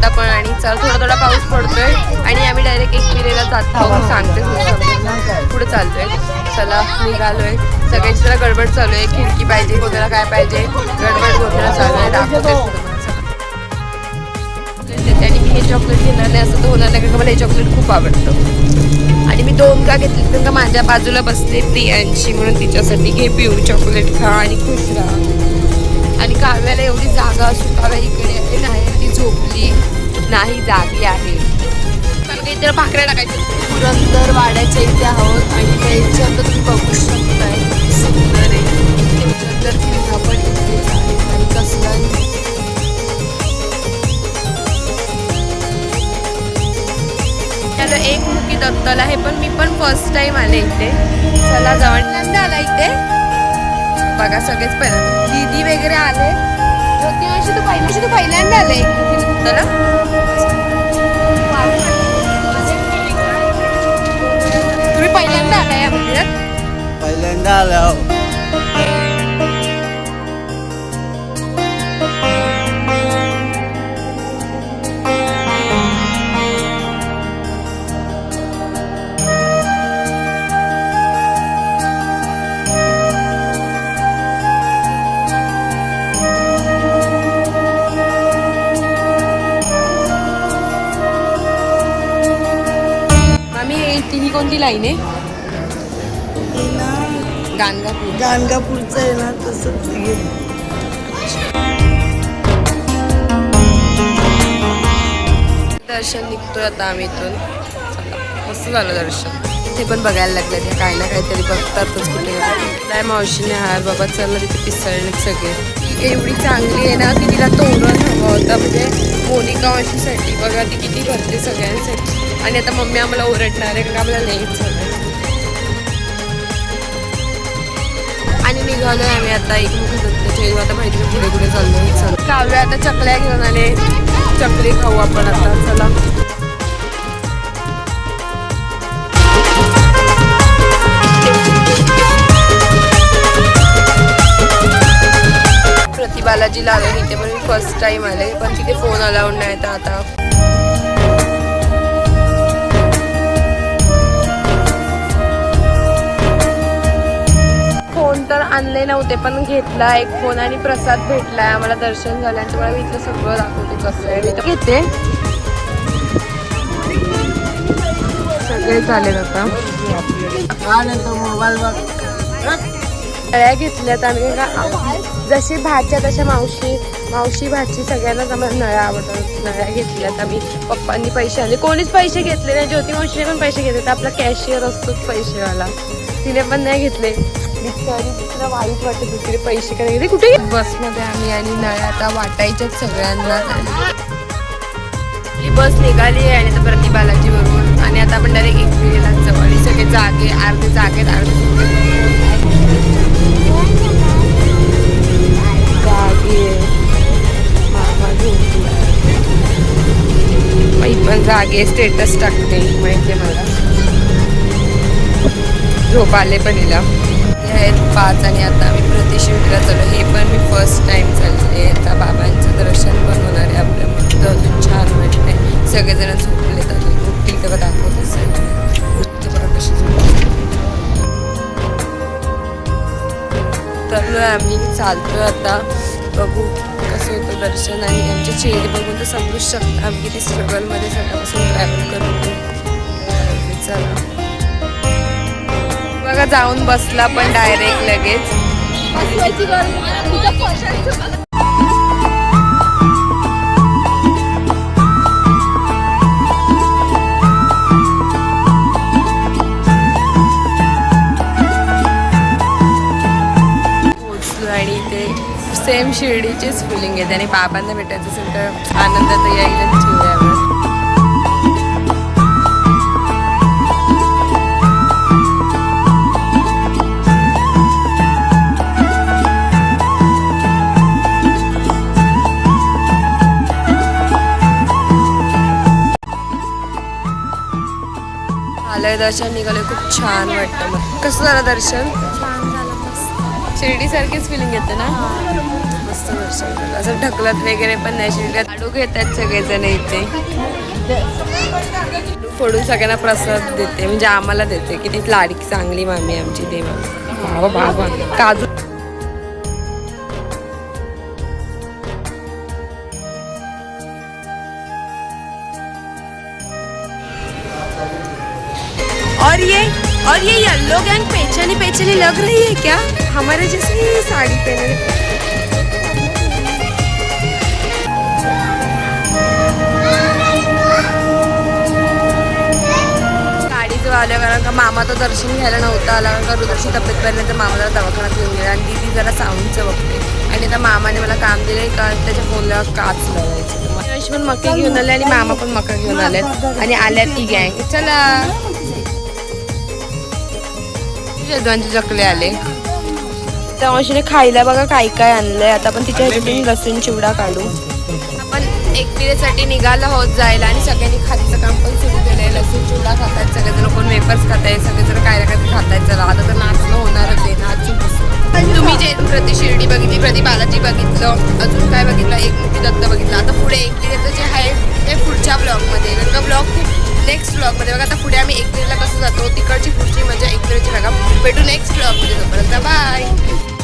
आता पण आणि चल थोडा थोडा पाऊस पडतोय आणि आम्ही डायरेक्ट एकविरेला जात आहोत. सांगते. पुढे चालतोय. चला निघालोय. सगळ्यांची जरा गडबड चालू आहे. खिडकी पाहिजे कोणाला काय पाहिजे गडबड गोंधळ चालू आहे. दाखवते आणि मी हे चॉकलेट घेणार नाही असं तर होणार नाही कारण मला हे चॉकलेट खूप आवडतं. आणि मी दोन का घेतली कारण का माझ्या बाजूला बसले प्रियांशी म्हणून तिच्यासाठी. घे पिऊन चॉकलेट खा आणि खुश राहा. आणि काव्याला एवढी जागा असून काव्या इकडे आहे नाही ती झोपली नाही जागी आहे. कारण का इथे भाकऱ्या टाकायच्या पुरंदर वाड्याच्या इथे आहोत आणि त्याच्या तर तुम्ही बघू शकताय. किती सुंदर आहे पुरंदर किल्ला पण इथेच आहे. आणि एक मुखी दत्तल आहे पण मी पण फर्स्ट टाइम आले इथे. चला जवळनंदा आला इथे. बघा सगळेच पण. दीदी वगैरे आले. हो, ज्योती तू पहिल्याशी तू पहिल्यांदा आले. एक तुम्ही पहिल्यांदा आलाय या मंदिरात? पहिल्यांदा आलो. कोणती लाईन आहे? गाणगापूर. गाणगापूरचं आहे ना तसंच हे. दर्शन निघतोय आता आम्ही इथून. चला, मस्त झालं दर्शन. इथे पण बघायला लागलं ते काय ना काहीतरी बघतातच कुठे. ना कुठे. काय मावशीने हार बाबा चला तिथे पिसळलेत सगळे. ती एवढी चांगली आहे ना की तिला तोरण हवा होता. म्हणजे मोनिका मावशीसाठी बघा ती किती करते सगळ्यांसाठी. आणि आता मम्मी आम्हाला ओरडणार आहे कारण का आम्हाला लेट झालं आणि निघालो आम्ही आता एक मुख्य आता माहिती पुढे पुढे चाललो चालू. काव्य आता चकल्या घेऊन आले. चकली खाऊ आपण आता चला. प्रतिबालाजीला आले इथे पण मी फर्स्ट टाइम आले पण तिथे फोन अलाउड नाही तर आता. तर आणले नव्हते पण घेतला एक फोन आणि प्रसाद भेटला. आम्हाला दर्शन झालं आणि तुम्हाला मी इथलं सगळं दाखवते कसं आहे. मी तर घेते. सगळे चालेल आता. हा नळ्या घेतल्यात आम्ही का जशी भाच्या तशा मावशी मावशी भाची सगळ्यांनाच आम्हाला नळ्या आवडतात. नळ्या घेतल्यात आम्ही. पप्पांनी पैसे आले कोणीच पैसे घेतले नाही. ज्योती मावशीने पण पैसे घेतले. तर आपला कॅशियर असतोच पैसेवाला. तिने पण नाही घेतले. बिचारी तिला वाईट वाटत होती पैसे काय घेतले कुठे? बसमध्ये आम्ही आणि नळ्या आता वाटायच्याच सगळ्यांना. ही बस निघाली आहे आणि आता प्रतिबालाजी बरोबर आणि आता आपण डायरेक्ट एकविरीला जवळ आणि सगळे जागे अर्धे जागेत अर्धे जागे मी पण जागे स्टेटस टाकते माहिती मला. झोप आले पण हिला. हे आहेत पाच आणि आता आम्ही प्रतिशिवटीला चालू हे पण मी फर्स्ट टाइम चालले आता बाबांचं दर्शन पण होणार आहे आपल्या मस्त अजून छान वाटते सगळेजण झोपले तर उठतील तर दाखवत असेल ते कशी झोपली. तरलोय आम्ही. चालतोय आता. बघू कसं होतं दर्शन आणि त्यांचे चेहरे बघून तर समजूच शकता. आम्ही किती स्ट्रगलमध्ये सगळ्यापासून ट्रॅव्हल करतो चला. बघा जाऊन बसला पण डायरेक्ट लगेच. आणि ते सेम शिर्डीचीच फिलिंग येते. आणि बाबांना भेटायचं असेल तर आनंद तर यायलाच ठेवूया. आलंय दर्शन निघालं खूप छान वाटतं मग. कसं झालं दर्शन? शिर्डी सारखीच फिलिंग येते ना? मस्त दर्शन झालं. असं ढकलत वगैरे पण नाही शिरल्यात लाडू घेतात सगळेजण इथे. फोडून सगळ्यांना प्रसाद देते. म्हणजे आम्हाला देते. किती लाडकी चांगली मामी आमची देवा. काजू ये और ये येलो गैंग पेचनी पेचनी लग रही है क्या? हमारे जैसे ही साड़ी पहने। कारण का मामा तो दर्शन घ्यायला नव्हता आला कारण का रुद्रची तब्येत बरी तर मामाला दवाखान्यात घेऊन गेला. आणि दीदी जरा साऊंडचं बघते. आणि आता मामाने मला काम दिले का त्याच्या फोनला काच लावायची. पण मके घेऊन आले आणि मामा पण मका घेऊन आलेत. आणि आल्यात ती गँग चला. शेजवानचे चकले आले. त्या मावशीने खायला बघा काय काय आणलंय. आता आपण तिच्या ह्याच्यातून लसूण चिवडा काढू. आपण एकविरेसाठी निघालो आहोत जायला आणि सगळ्यांनी खालीचं काम पण सुरू केलंय. लसूण चिवडा खातात सगळेजण कोण वेपर्स खाताय सगळेजण काय ना काय खातायत चला आता तर नाचणं होणारच आहे नाचून बसू. तुम्ही जे प्रति शिर्डी बघितली प्रति बालाजी बघितलं अजून काय बघितलं? एक मुठी दत्त बघितलं. आता पुढे एकविरेचं जे आहे ते पुढच्या ब्लॉगमध्ये कारण का ब्लॉग खूप नेक्स्ट ब्लॉगमध्ये बघा आता पुढे आम्ही एकविरेला जातो. तिकडची पुढची मजा एकविरेची बघा. भेटू नेक्स्ट ब्लॉगमध्ये जोपर्यंत बाय